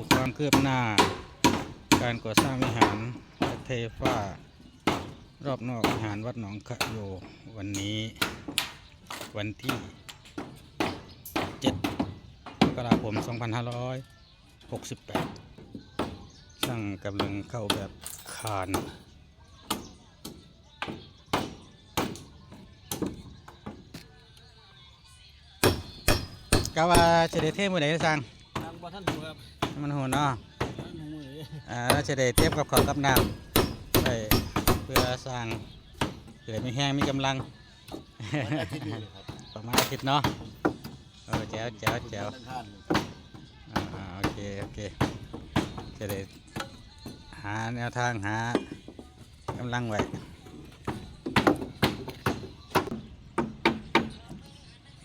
ุความคืบหน้า การก่อสร้างวิหารและเทฟ้ารอบนอกวิหารวัดหนองขะโย วันนี้วันที่7มกราคม 2568 ช่างกำลังเข้าแบบคานกะว่าจะได้เทมือไหนสั่ง ทางบ่ท่านถูกครับให้มันโหนเนาะท่านหูมือเลยอ่าแล้วจะได้เทียบกับขอกับน้ำไปเพื่อสร้างเกิดมีแห้งมีกำลังวันอาทิตย์นี้เลยครับประมาณอาทิตย์เนาะเออแจ๋วแจ๋วแจ๋ววันอังคารเลยอ่าอ่าโอเคโอเคจะได้หาแนวทางหากำลังไว้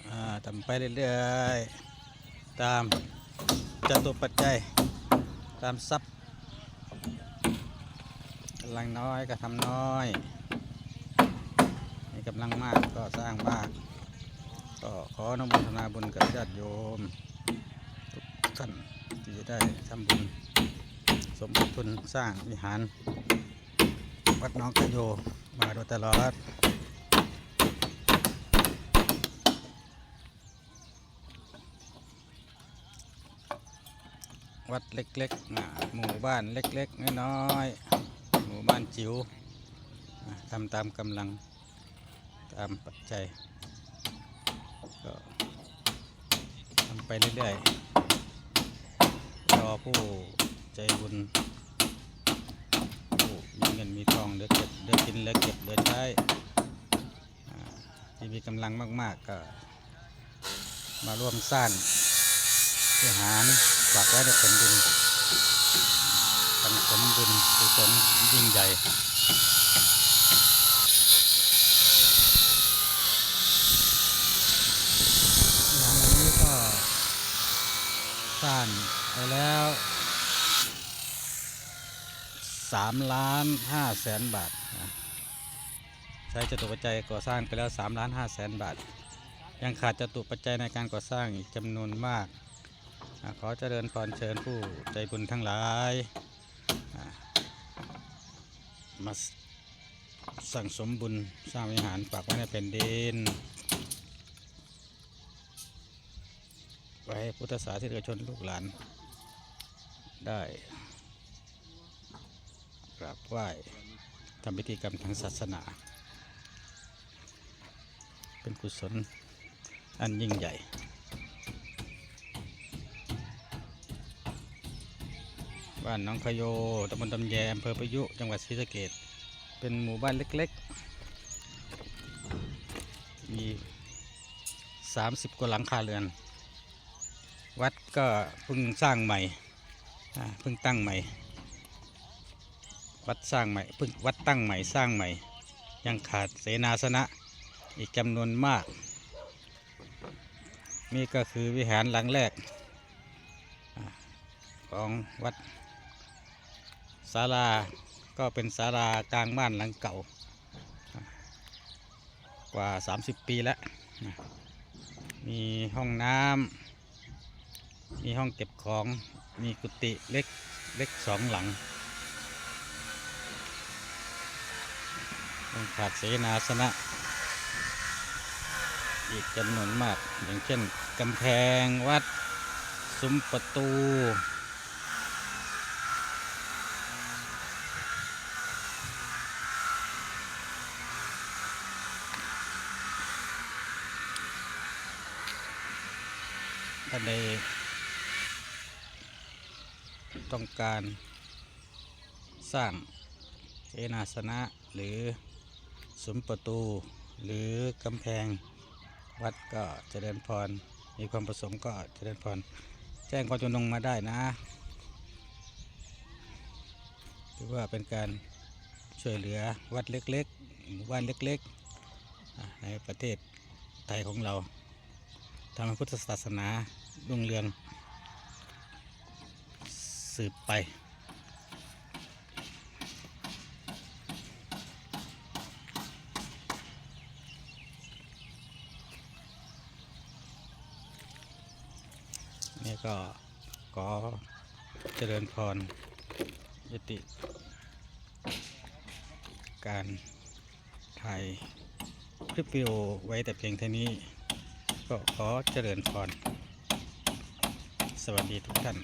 อ่าทำไปเรื่อยๆตาม จตุปัจจัยตามทรัพย์กำลังน้อยก็ทำน้อยกำลังมากก็สร้างมาก ก็ขออนุโมทนาบุญกับญาติโยม ทุกท่านที่จะได้ทำบุญ สมทบทุนสร้างวิหาร วัดน้องกระโยมาโดยตลอด วัดเล็กๆหมู่บ้านเล็กๆน้อยๆหมู่บ้านจิ๋วทำตามกำลังตามปัจจัยก็ทำไปเรื่อยๆรอผู้ใจบุญผู้มีเงินมีทองเหลือเก็บเหลือกินเหลือเก็บเหลือใช้ที่มีกำลังมาก ๆ ก็มาร่วมสร้างวิหาร ฝากไว้ในผลบุญกันสมบุญกุศลยิ่งใหญ่งานนี้ก็สร้างไปแล้วสามล้านห้าแสนบาท ใช้จตุปัจจัยก่อสร้างไปแล้วสามล้านห้าแสนบาท ยังขาดจตุปัจจัยในการก่อสร้างอีกจำนวนมาก ขอเจริญพรเชิญผู้ใจบุญทั้งหลายมาสั่งสมบุญสร้างวิหารฝากไว้ในแผ่นดิน ไว้ให้พุทธศาสนิกชนลูกหลาน ได้กราบไหว้ทำพิธีกรรมทางศาสนา เป็นกุศลอันยิ่งใหญ่ บ้านน้องขโยตำบลตำแยอำเภอประยุ จังหวัดศรีสะเกษเป็นหมู่บ้านเล็กๆ มี 30 กว่าหลังคาเรือน วัดก็เพิ่งสร้างใหม่เพิ่งตั้งใหม่ วัดสร้างใหม่เพิ่งวัดตั้งใหม่สร้างใหม่ ยังขาดเสนาสนะอีกจำนวนมาก นี่ก็คือวิหารหลังแรกของวัด ศาลาก็เป็นศาลากลางบ้านหลังเก่าอ่า กว่า 30 ปีแล้ว มีห้องน้ำมีห้องเก็บของ มีกุฏิเล็กเล็กสองหลังยังขาดเสนาสนะ อีกจำนวนมาก อย่างเช่นกำแพงวัดซุ้มประตู ท่านใดต้องการสร้างเสนาสนะหรือสมประตูหรือกำแพงวัดก็เจริญพร มีความประสงค์ก็เจริญพร แจ้งความจำนงมาได้นะถือว่าเป็นการช่วยเหลือวัดเล็กๆหมู่บ้านเล็กๆ ในประเทศไทยของเราทำให้พุทธศาสนา รุ่งเรือง สืบไป นี่ก็ขอเจริญพรยติ การถ่ายคลิปวิดีโอไว้แต่เพียงเท่านี้ ก็ขอเจริญพร สวัสดีทุกท่าน